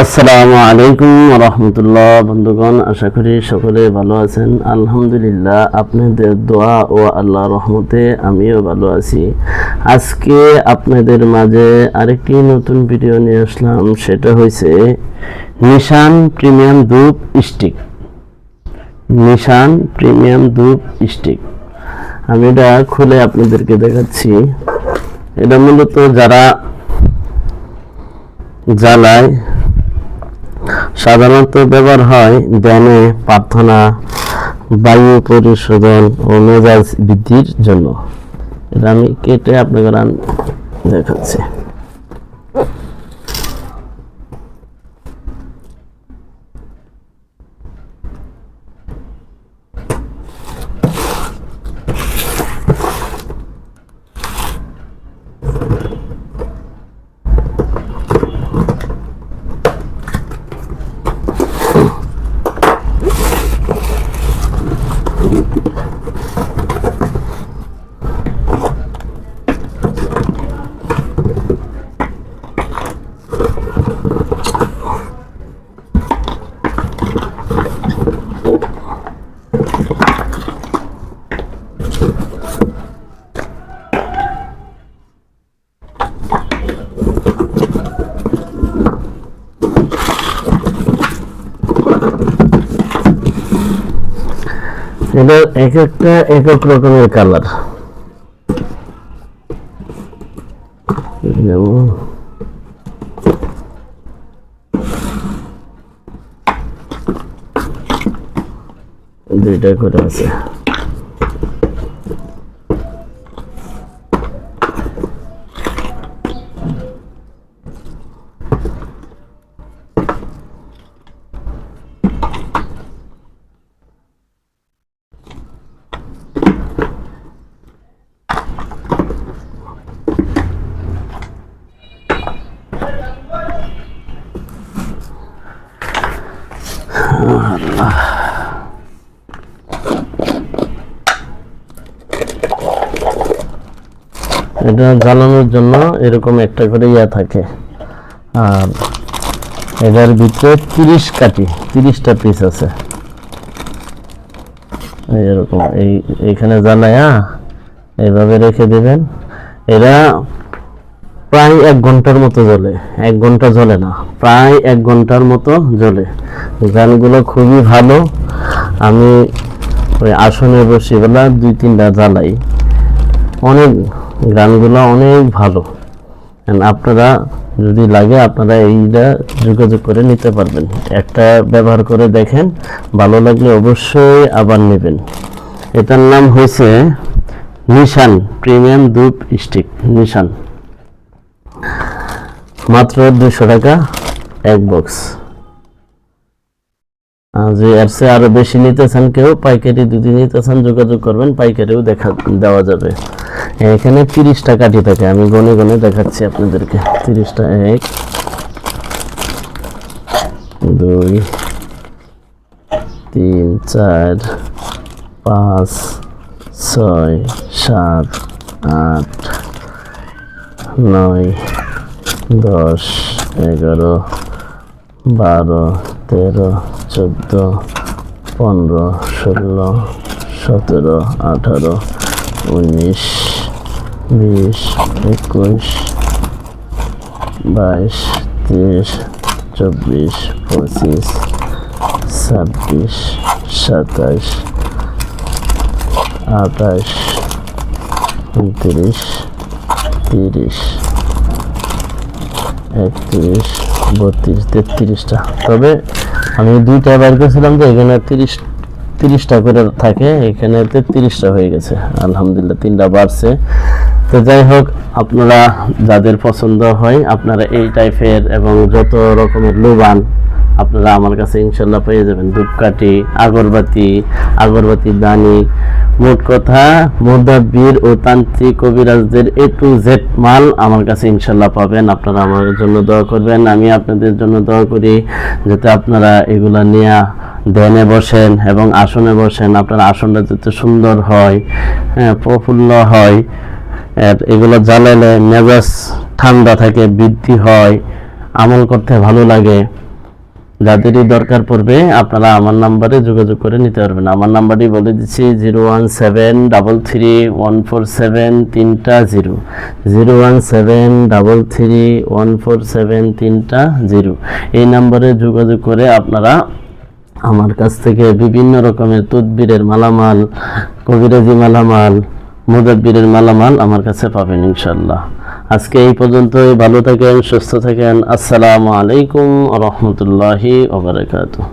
আসসালামু আলাইকুম রহমতুল্লাহ। বন্ধুগণ, আশা করি সকলে ভালো আছেন। আলহামদুলিল্লাহ, আপনাদের দোয়া ও আল্লাহ রহমতে আমিও ভালো আছি। আজকে আপনাদের মাঝে আরেকটি নতুন ভিডিও নিয়ে আসলাম। সেটা হয়েছে নিশান প্রিমিয়াম ধূপ স্টিক। নিশান প্রিমিয়াম ধূপ স্টিক। আমি এটা খুলে আপনাদেরকে দেখাচ্ছি। এটা মূলত যারা জ্বালায় সাধারণত ব্যবহার হয় ধ্যানে প্রার্থনা, বায়ু পরিশোধন ও মেজাজ বৃদ্ধির জন্য। এটা আমি কেটে আপনাকে দেখাচ্ছি। এটা এক একটা এক এক রকমের কালার। দুইটা করে আছে। এটা জ্বালানোর জন্য এরকম একটা করে ইয়া থাকে। আর এটার ভিতরে তিরিশ কাটি তিরিশটা পিস আছে। এরকম, এই এইখানে জ্বালায়া এইভাবে রেখে দিবেন। এরা প্রায় এক ঘণ্টার মতো জ্বলে। এক ঘণ্টা জ্বলে না, প্রায় এক ঘণ্টার মতো জ্বলে। গানগুলো খুবই ভালো। আমি ওই আসনে বসে বেলা দুই তিনটা জ্বালাই। অনেক গানগুলো অনেক ভালো। আপনারা যদি লাগে, আপনারা এইটা যোগাযোগ করে নিতে পারবেন। একটা ব্যবহার করে দেখেন। ভালো লাগলে অবশ্যই আবার নেবেন। এটার নাম হয়েছে নিশান, প্রিমিয়াম ধূপ স্টিক, নিশান। মাত্র দুশো টাকা, এক বক্স। যে এর চেয়ে আরও বেশি নিতে চান কেউ, পাইকারি যদি নিতে চান, যোগাযোগ করবেন, পাইকারিও দেখা, দেওয়া যাবে। এখানে তিরিশটা কাঠি থাকে, আমি গনে গনে দেখাচ্ছি আপনাদেরকে। তিরিশটা এক, দুই, তিন, চার, পাঁচ, ছয়, সাত, আট, নয়, দশ, এগারো, বারো, তেরো চোদ্দ, পনেরো, ষোলো, সতেরো, আঠারো, উনিশ, বিশ, একুশ, বাইশ তেইশ চব্বিশ, পঁচিশ, ছাব্বিশ সাতাশ আঠাশ উনত্রিশ, তিরিশ, একত্রিশ, বত্রিশ, তেত্রিশটা। তবে আমি দুইটা বার করেছিলাম যে এখানে তিরিশ, তিরিশটা করে থাকে, এখানে তিরিশটা হয়ে গেছে। আলহামদুলিল্লাহ, তিনটা বাড়ছে। তো যাই হোক, আপনারা যাদের পছন্দ হয়, আপনারা এই টাইপের এবং যত রকমের লোবান আপনারা আমার কাছে ইনশাল্লাহ পেয়ে যাবেন। ধূপকাঠি, আগরবাতি আগরবাতি দানি। মোট কথা, মুদাব্বির ও তান্ত্রিক কবিরাজদের এ টু জেড মাল আমার কাছে ইনশাল্লাহ পাবেন। আপনারা আমার জন্য দোয়া করবেন। আমি আপনাদের জন্য দোয়া করি যাতে আপনারা এগুলা নিয়ে ধ্যানে বসেন এবং আসনে বসেন। আপনার আসনটা যাতে সুন্দর হয় হ্যাঁ প্রফুল্ল হয় এগুলো জ্বালালে মেজাজ ঠান্ডা থাকে, বৃদ্ধি হয়, আমল করতে ভালো লাগে। যাদেরই দরকার পড়বে, আপনারা আমার নাম্বারে যোগাযোগ করে নিতে পারবেন। আমার নাম্বারটি বলে দিচ্ছি, zero one seven double three one four seven তিনটা zero. Zero one seven double three one four seven তিনটা জিরো। এই নাম্বারে যোগাযোগ করে আপনারা আমার কাছ থেকে বিভিন্ন রকমের তদবিরের মালামাল, কবিরাজি মালামাল, মুদাব্বিরের মালামাল আমার কাছে পাবেন ইনশাল্লাহ আজকে এই পর্যন্তই। ভালো থাকেন সুস্থ থাকেন। আসসালামু আলাইকুম রহমতুল্লাহি ওবরাকাতুহ